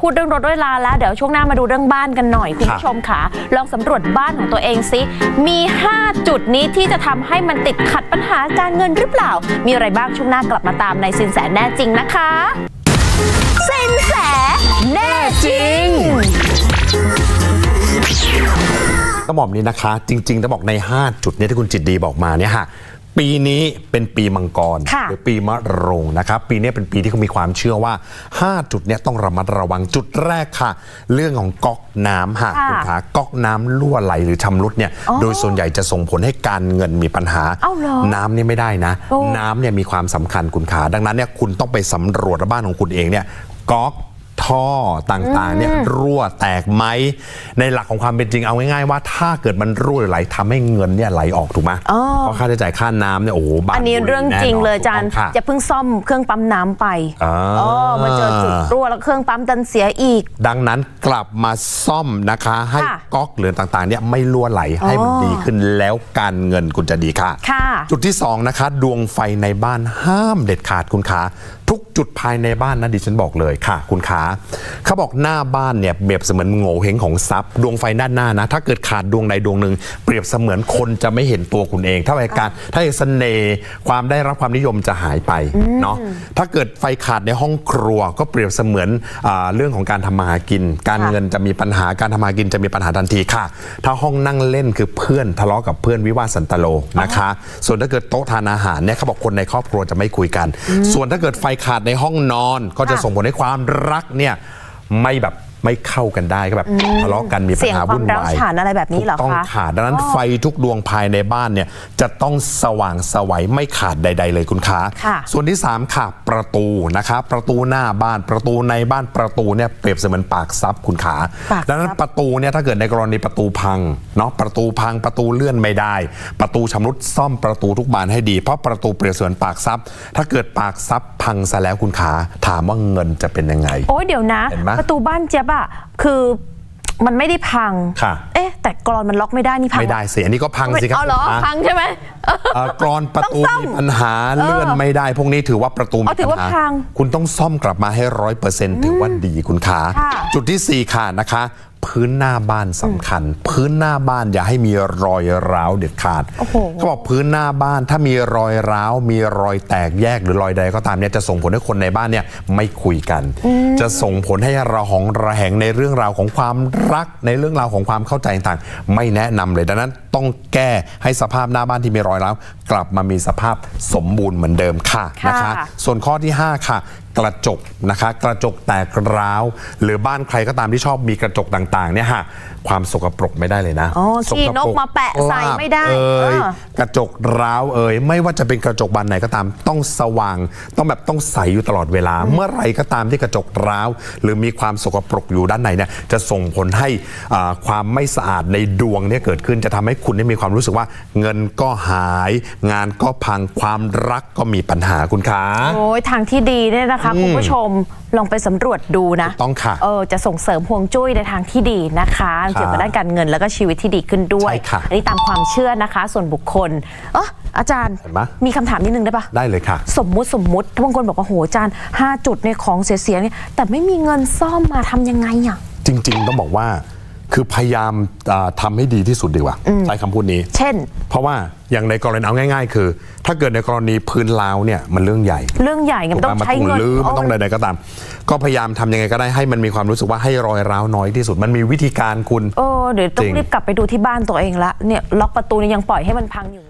พูดเรื่องรถด้วยลาแล้ว เดี๋ยวช่วงหน้ามาดูเรื่องบ้านกันหน่อยคุณผู้ชมค่ะ ลองสำรวจบ้านของตัวเองซิมี 5 จุดนี้ที่จะทำให้มันติดขัดปัญหาการเงินหรือเปล่า มีอะไรบ้างช่วงหน้ากลับมาตามในสินแสแน่จริงนะคะสินแสแน่จริงต้องบอกแบบนี้นะคะ จริงๆต้องบอกใน 5 จุดเนี้ที่คุณจิตดีบอกมาเนี่ยค่ะ ปีนี้เป็นปีมังกรค่ะ หรือปีมะโรงนะครับ ปีนี้เป็นปีที่เขามีความเชื่อว่า 5 จุดเนี้ต้องระมัดระวังจุดแรกค่ะ เรื่องของก๊อกน้ำค่ะค่ะคุณขาก๊อกน้ำรั่วไหลหรือชำรุดเนี่ยอ๋อโดยส่วนใหญ่จะส่งผลให้การเงินมีปัญหา เอ้าเหรอน้ำนี่ไม่ได้นะ โอ้น้ำเนี่ยมีความสำคัญคุณขาดังนั้นเนี่ยคุณต้องไปสำรวจบ้านของคุณเองเนี่ยก๊อก ท่อต่างๆเนี่ยรั่วแตกไหมในหลักของความเป็นจริงเอาง่ายๆว่า ถ้าเกิดมันรั่วหรือไหลทำให้เงินเนี่ยไหลออกถูกไหมอ๋อเพราะค่าใช้จ่ายค่าน้ำเนี่ยโอ้โหบ้านอันนี้เรื่องจริงเลยอาจารย์ถูกต้องค่ะจะเพิ่งซ่อมเครื่องปั๊มน้ำไปอ่าอ๋อมาเจอจุดรั่วแล้วเครื่องปั๊มดันเสียอีก ดังนั้นกลับมาซ่อมนะคะ ให้ค่ะก๊อกเหลือต่างๆเนี่ยไม่รั่วไหลให้มันอ๋อดีขึ้นแล้วการเงินคุณจะดีค่ะค่ะ จุดที่2นะคะดวงไฟในบ้านห้ามเด็ดขาดคุณขาทุก จุดภายในบ้านนะดิฉันบอกเลยค่ะ คุณขาเขาบอกหน้าบ้านเนี่ยเปรียบเสมือนโง่เฮงของทรัพย์ดวงไฟด้านหน้านะ ถ้าเกิดขาดดวงใดดวงหนึ่งเปรียบเสมือนคนจะไม่เห็นตัวคุณเอง ถ้าในการถ้าเสน่ห์ความได้รับความนิยมจะหายไปเนาะถ้าเกิดไฟขาดในห้องครัวก็เปรียบเสมือนอเรื่องของการทำมาหากิน การเงินจะมีปัญหาการทำมาหากินจะมีปัญหาทันทีค่ะ ถ้าห้องนั่งเล่นคือเพื่อนทะเลาะกับเพื่อนวิวาสันตโลนะคะ ส่วนถ้าเกิดโต๊ะทานอาหารเนี่ยเขาบอกคนในครอบครัวจะไม่คุยกัน ส่วนถ้าเกิดไฟขาดในห้องนอนก็จะค่ะส่งผลให้ความรักเนี่ยไม่แบบ ไม่เข้ากันได้ก็แบบทะเลาะกันมีปัญหาวุ่นวายเสี่ยงความร้าวฉานอะไรแบบนี้เหรอคะถูกต้องค่ะดังนั้นไฟทุกดวงภายในบ้านเนี่ยจะต้องสว่างสวัยไม่ขาดใด ๆ เลยคุณขาค่ะ ส่วนที่3ค่ะประตูนะคะ ประตูหน้าบ้านประตูในบ้านประตูเนี่ยเปรียบเสมือนปากซับคุณขา ปากซับดังนั้นประตูเนี่ยถ้าเกิดในกรณีประตูพังเนาะประตูพังประตูเลื่อนไม่ได้ ประตูชำรุดซ่อมประตูทุกบานให้ดี เพราะประตูเปรียบเสมือนปากซับถ้าเกิดปากซับพังซะแล้วคุณขาถามว่าเงินจะเป็นยังไง โอ้ยเดี๋ยวนะ เห็นไหม ประตูบ้านเจี๊ยบอะคือมันไม่ได้พัง ค่ะ เอ๊ะ แต่กรอนมันล็อกไม่ได้นี่พังไม่ได้สิอันนี้ก็พังสิครับเอาเหรอคุณขาพังใช่ไหม เอ่อกรอนประตูต้องซ่อมมีปัญหาเลื่อนไม่ได้ พวกนี้ถือว่าประตูมีอ๋อถือปัว่าญหาพังคุณต้องซ่อมกลับมาให้ร้อยเปอร์เซ็นต์ถือว่าดีคุณขาค่ะ จุดที่ 4 ค่ะนะคะ พื้นหน้าบ้านสำคัญ พื้นหน้าบ้านอย่าให้มีรอยร้าวเด็ดขาดโอ้โหเขาบอกพื้นหน้าบ้านถ้ามีรอยร้าวมีรอยแตกแยกหรือรอยใดก็ตามเนี่ยจะส่งผลให้คนในบ้านเนี่ยไม่คุยกัน จะส่งผลให้เราหองระแหงในเรื่องราวของความรักในเรื่องราวของความเข้าใจต่างๆ ไม่แนะนำเลยดังนั้นต้องแก้ให้สภาพหน้าบ้านที่มีรอยร้าวกลับมามีสภาพสมบูรณ์เหมือนเดิมค่ะค่ะนะคะ ส่วนข้อที่ 5 ค่ะกระจกนะคะ กระจกแตกร้าว หรือบ้านใครก็ตามที่ชอบมีกระจกต่างๆเนี่ยค่ะความสกปรกไม่ได้เลยนะอ๋อสขี้ปนรกมาแปะใส่ไม่ได้เอ่ยเออกระจกร้าวเอ่ยไม่ว่าจะเป็นกระจกบานไหนก็ตามต้องสว่าง ต้องแบบต้องใสอยู่ตลอดเวลา เมื่อไหรก็ตามที่กระจกร้าว หรือมีความสกปรกอยู่ด้านในเนี่ยจะส่งผลให้อ่าความไม่สะอาดในดวงเนี่ยเกิดขึ้นจะทำให้คุณได้มีความรู้สึกว่า เงินก็หาย งานก็พังความรักก็มีปัญหาคุณคะโอ้ยทางที่ดีเนี่ยนะคะคุณผู้ชมลองไปสำรวจดูนะถูกต้องค่ะ เออจะส่งเสริมห่วงจุ้ยในทางที่ดีนะคะ เกี่ยวกับด้านการเงินแล้วก็ชีวิตที่ดีขึ้นด้วย ใช่ค่ะ อันนี้ตามความเชื่อนะคะ ส่วนบุคคลเอออาจารย์ เห็นปะ มีคำถามนิดนึงได้ปะ ได้เลยค่ะ สมมุติสมมุติถ้าบางคนบอกว่าโหอาจารย์ห้าจุดในของเสียๆเนี่ยแต่ไม่มีเงินซ่อมมาทำยังไงอะ จริง ๆ ต้องบอกว่า คือพยายามอ่าทำให้ดีที่สุดดีกว่าใช้คำพูดนี้ เช่น เพราะว่าอย่างในกรณีเอาง่าย ๆ คือ ถ้าเกิดในกรณีพื้นลาวเนี่ยมันเรื่องใหญ่ เรื่องใหญ่ไงมันต้องถูกปะใช้เงินลืมมันต้องใดๆก็ตาม ก็พยายามทำยังไงก็ได้ให้มันมีความรู้สึกว่าให้รอยร้าวน้อยที่สุด มันมีวิธีการคุณเออเดี๋ยวต้อจริงงรีบกลับไปดูที่บ้านตัวเองละเนี่ยล็อกประตูเนี่ยยังปล่อยให้มันพังอยู่อย่างเงี้ย